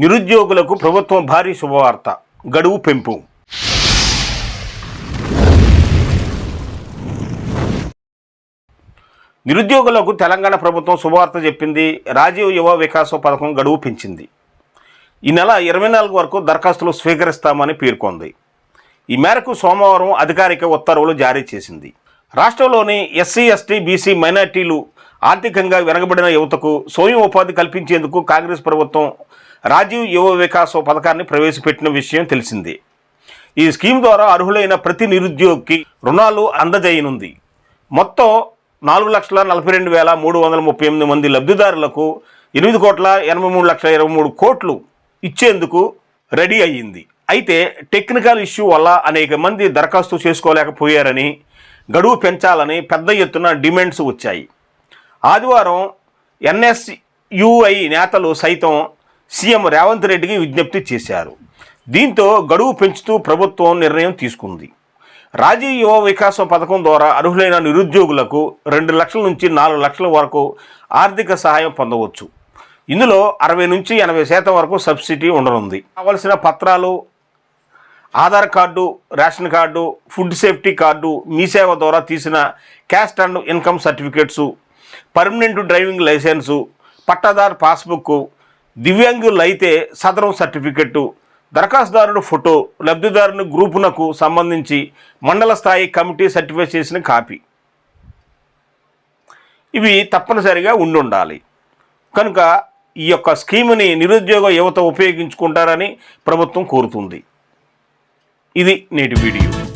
నిరుద్యోగులకు ప్రభుత్వం భారీ శుభవార్త. గడువు పెంపు. నిరుద్యోగులకు తెలంగాణ ప్రభుత్వం శుభవార్త చెప్పింది. రాజీవ్ యువ వికాస పథకం గడువు పెంచింది. ఈ నెల ఇరవై నాలుగు వరకు దరఖాస్తులు స్వీకరిస్తామని పేర్కొంది. ఈ మేరకు సోమవారం అధికారిక ఉత్తర్వులు జారీ చేసింది. రాష్ట్రంలోని ఎస్సీ ఎస్టీ బీసీ మైనార్టీలు ఆర్థికంగా వెనకబడిన యువతకు స్వయం ఉపాధి కల్పించేందుకు కాంగ్రెస్ ప్రభుత్వం రాజీవ్ యువ వికాస పథకాన్ని ప్రవేశపెట్టిన విషయం తెలిసిందే. ఈ స్కీమ్ ద్వారా అర్హులైన ప్రతి నిరుద్యోగికి రుణాలు అందజేయనుంది. మొత్తం నాలుగు లక్షల నలభై రెండు వేల మూడు వందల ముప్పై ఎనిమిది మంది లబ్ధిదారులకు ఎనిమిది కోట్ల ఎనభై మూడు లక్షల ఇరవై మూడు కోట్లు ఇచ్చేందుకు రెడీ అయ్యింది. అయితే టెక్నికల్ ఇష్యూ వల్ల అనేక మంది దరఖాస్తు చేసుకోలేకపోయారని గడువు పెంచాలని పెద్ద ఎత్తున డిమాండ్స్ వచ్చాయి. ఆదివారం ఎన్ఎస్యుఐ నేతలు సైతం సీఎం రేవంత్ రెడ్డికి విజ్ఞప్తి చేశారు. దీంతో గడువు పెంచుతూ ప్రభుత్వం నిర్ణయం తీసుకుంది. రాజీ యువ వికాస పథకం ద్వారా అర్హులైన నిరుద్యోగులకు రెండు లక్షల నుంచి నాలుగు లక్షల వరకు ఆర్థిక సహాయం పొందవచ్చు. ఇందులో అరవై నుంచి ఎనభై శాతం వరకు సబ్సిడీ ఉండనుంది. కావలసిన పత్రాలు Aadhaar card ration card food safety card Mee Seva ద్వారా తీసిన caste and income certificates permanent driving licence pattadar passbook దివ్యాంగులు అయితే సదరం సర్టిఫికెట్టు దరఖాస్తుదారుడు ఫోటో లబ్ధిదారుని గ్రూపునకు సంబంధించి మండల స్థాయి కమిటీ సర్టిఫై చేసిన కాపీ. ఇవి తప్పనిసరిగా ఉండి ఉండాలి కనుక ఈ యొక్క స్కీముని నిరుద్యోగ యువత ఉపయోగించుకుంటారని ప్రభుత్వం కోరుతుంది. ఇది నేటి వీడియో.